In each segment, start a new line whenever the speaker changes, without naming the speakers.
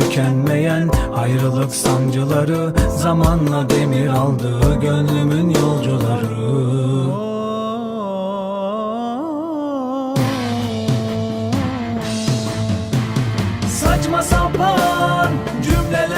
Tükenmeyen ayrılık sancıları Zamanla demir aldı gönlümün yolcuları. Saçma sapan cümlelerden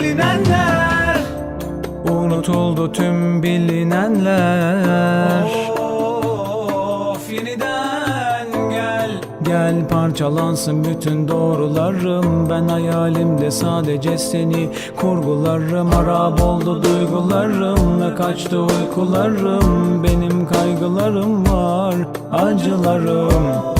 gözümde silinenler Unutuldu tüm bilinenler. Of yeniden gel. Gel parçalansın bütün doğrularım. Ben hayalimde sadece seni kurgularım. Harap oldu duygularım ve kaçtı uykularım. Benim kaygılarım var acılarım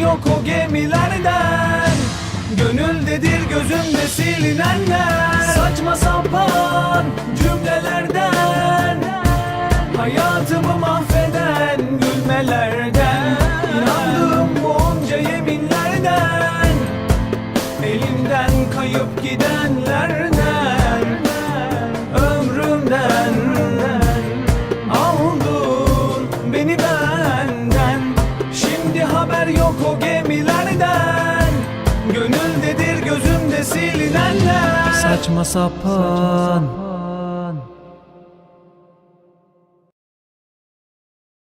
yok o gemilerden. Gönüldedir gözümde silinenler. Saçma sapan cümlelerden. Hayatımı mahveden gülmelerden. İnandığım bu onca yeminlerden. Elimden kayıp gidenlerden. Ömrümden. Aldın beni benden Şimdi haber yok o gemilerden. Gönüldedir gözümde silinenler. Saçma sapan